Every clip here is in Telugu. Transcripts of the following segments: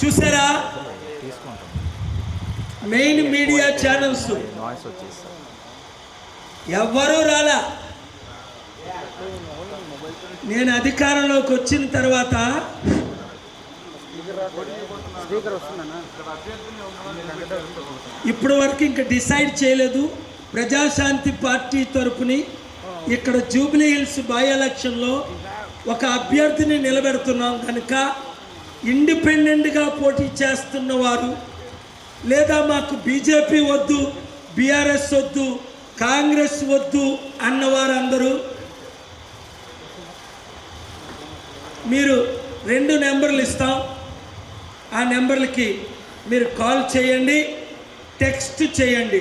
చూసారా? మెయిన్ మీడియా ఛానల్స్ ఎవ్వరూ రాలా. నేను అధికారంలోకి వచ్చిన తర్వాత ఇప్పటి వరకు ఇంకా డిసైడ్ చేయలేదు. ప్రజాశాంతి పార్టీ తరపుని ఇక్కడ జూబ్లీ హిల్స్ బై ఎలక్షన్లో ఒక అభ్యర్థిని నిలబెడుతున్నాం కనుక ఇండిపెండెంట్గా పోటీ చేస్తున్న వారు లేదా మాకు బీజేపీ వద్దు బీఆర్ఎస్ వద్దు కాంగ్రెస్ వద్దు అన్నవారందరూ మీరు రెండు నెంబర్లు ఇస్తాం. ఆ నెంబర్లకి మీరు కాల్ చేయండి టెక్స్ట్ చేయండి.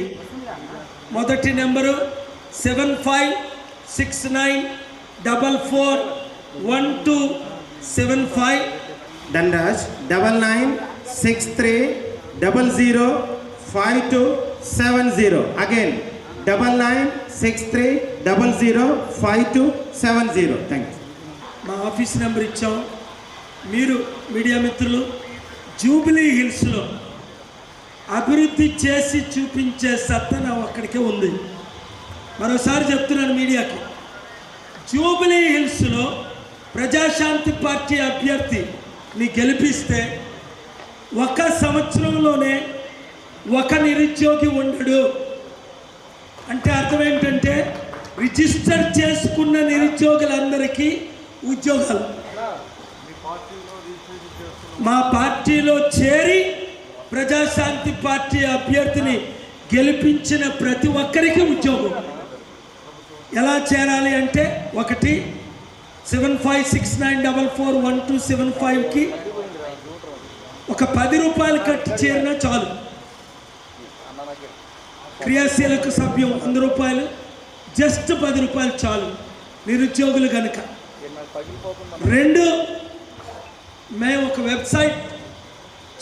మొదటి number seven five six nine double four one two seven five Dhanraj double nine six three double zero five two seven zero again double nine six three double zero five two seven zero thank you మా ఆఫీస్ నెంబర్ ఇచ్చాం. మీరు మీడియా మిత్రులు జూబిలీ హిల్స్లో అభివృద్ధి చేసి చూపించే సత్తన ఒక్కడికే ఉంది. మరోసారి చెప్తున్నాను మీడియాకి. జూబిలీ హిల్స్లో ప్రజాశాంతి పార్టీ అభ్యర్థి అభ్యర్థిని గెలిపిస్తే ఒక సంవత్సరంలోనే ఒక నిరుద్యోగి ఉండడు. అంటే అర్థం ఏంటంటే రిజిస్టర్ చేసుకున్న నిరుద్యోగులందరికీ ఉద్యోగాలు. మా పార్టీలో చేరి ప్రజాశాంతి పార్టీ అభ్యర్థిని గెలిపించిన ప్రతి ఒక్కరికి ఉద్యోగం. ఎలా చేరాలి అంటే ఒకటి seven five six nine double four one two seven ఫైవ్కి ఒక పది రూపాయలు కట్టి చేరినా చాలు. క్రియాశీలక సభ్యం వంద రూపాయలు జస్ట్ పది రూపాయలు చాలు. నిరుద్యోగులు కనుక రెండు మేము ఒక వెబ్సైట్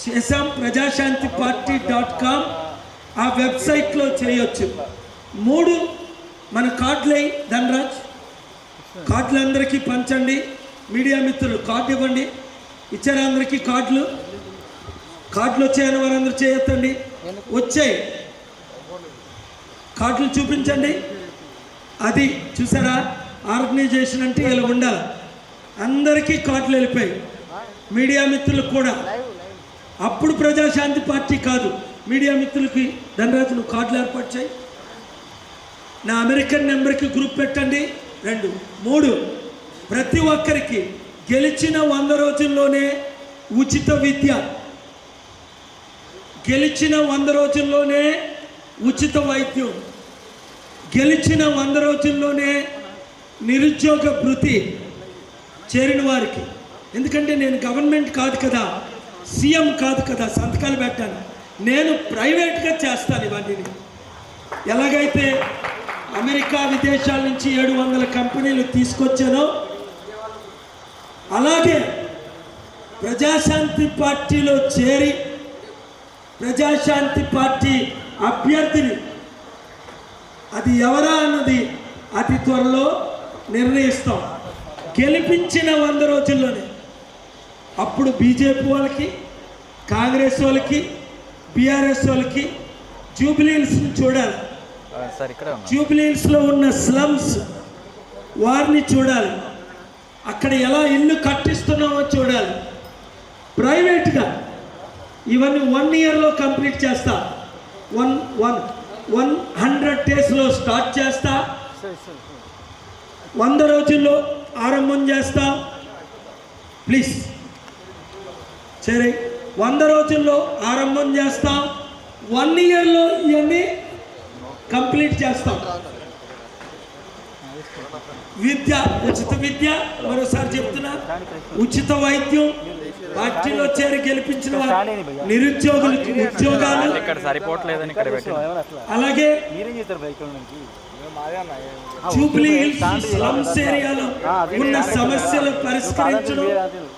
చేసాం ప్రజాశాంతి పార్టీ డాట్ కామ్. ఆ వెబ్సైట్లో చేయొచ్చు. మూడు మన కార్డులై ధనరాజ్. కార్డులు అందరికీ పంచండి. మీడియా మిత్రులు కార్డు ఇవ్వండి. ఇచ్చారా అందరికీ కార్డులు. కార్డులు వచ్చాయని వారందరూ చేయొద్దండి. వచ్చాయి కార్డులు చూపించండి. అది చూసారా? ఆర్గనైజేషన్ అంటే ఇలా ఉండాలి. అందరికీ కార్డులు వెళ్ళిపోయాయి. మీడియా మిత్రులకు కూడా. అప్పుడు ప్రజాశాంతి పార్టీ కాదు. మీడియా మిత్రులకి ధనరాజు నువ్వు కార్డులు ఏర్పాటు చేయి. నా అమెరికన్ నెంబర్కి గ్రూప్ పెట్టండి. రెండు మూడు. ప్రతి ఒక్కరికి గెలిచిన వంద రోజుల్లోనే ఉచిత విద్య. గెలిచిన వంద రోజుల్లోనే ఉచిత వైద్యం. గెలిచిన వంద రోజుల్లోనే నిరుద్యోగ భృతి చేరిన వారికి. ఎందుకంటే నేను గవర్నమెంట్ కాదు కదా సీఎం కాదు కదా సంతకాలు పెట్టాను. నేను ప్రైవేట్గా చేస్తాను ఇవన్నీ. ఎలాగైతే అమెరికా విదేశాల నుంచి ఏడు వందల కంపెనీలు తీసుకొచ్చానో. అలాగే ప్రజాశాంతి పార్టీలో చేరి ప్రజాశాంతి పార్టీ అభ్యర్థిని అది ఎవరా అన్నది అతి త్వరలో నిర్ణయిస్తాం. గెలిపించిన వంద రోజుల్లోనే అప్పుడు బీజేపీ వాళ్ళకి కాంగ్రెస్ వాళ్ళకి బీఆర్ఎస్ వాళ్ళకి జూబిలీల్స్ని చూడాలి. సార్ ఇక్కడే ఉన్న స్లమ్స్ వారిని చూడాలి. అక్కడ ఎలా ఇల్లు కట్టిస్తున్నామో చూడాలి. ప్రైవేట్గా ఇవన్నీ వన్ ఇయర్లో కంప్లీట్ చేస్తా. వన్ వన్ వన్ హండ్రెడ్ డేస్లో స్టార్ట్ చేస్తా. వంద రోజుల్లో ఆరంభం చేస్తా. ప్లీజ్. సరే వంద రోజుల్లో ఆరంభం చేస్తాం. వన్ ఇయర్లో ఇవన్నీ కంప్లీట్ చేస్తాం. విద్య ఉచిత విద్య మరోసారి చెప్తున్నా ఉచిత వైద్యం పార్టీలో చేరి గెలిపించిన వారు నిరుద్యోగులకు ఉద్యోగాలు. సరిపోవట్లేదని ఇక్కడ అలాగే జూబ్లీ హిల్స్ స్లమ్స్ ఏరియాలో ఉన్న సమస్యలు పరిష్కరించడం